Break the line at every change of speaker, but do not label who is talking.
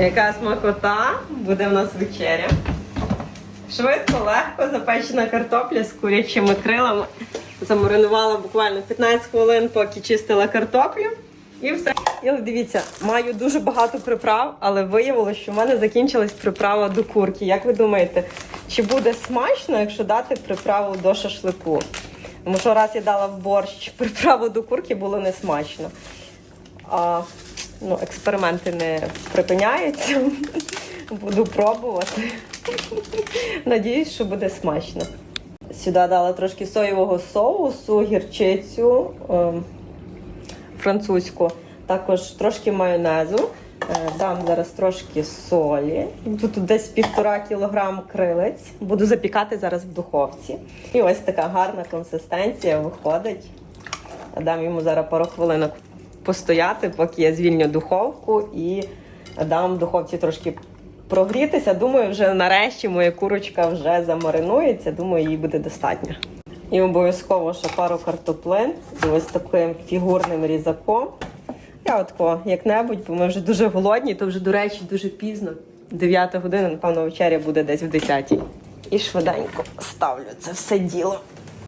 Яка смакота буде в нас вечеря. Швидко, легко запечена картопля з курячими крилами. Замаринувала буквально 15 хвилин, поки чистила картоплю. І все. І дивіться, маю дуже багато приправ, але виявилося, що в мене закінчилась приправа до курки. Як ви думаєте, чи буде смачно, якщо дати приправу до шашлику? Тому що раз я дала в борщ приправу до курки, було не смачно. А, ну, експерименти не припиняються. Буду пробувати. Надіюсь, що буде смачно. Сюди дала трошки соєвого соусу, гірчицю ем, французьку, також трошки майонезу. Е, Дам зараз трошки солі. Тут десь півтора кілограм крилець. Буду запікати зараз в духовці. І ось така гарна консистенція виходить. Дам йому зараз пару хвилинок постояти, поки я звільню духовку і дам духовці трошки прогрітися. Думаю, вже нарешті моя курочка вже замаринується. Думаю, їй буде достатньо. І обов'язково ще пару картоплин з ось таким фігурним різаком. Я от тако, як-небудь, бо ми вже дуже голодні, то вже, до речі, дуже пізно. 9 година, напевно, вечеря буде десь в 10 І швиденько ставлю це все діло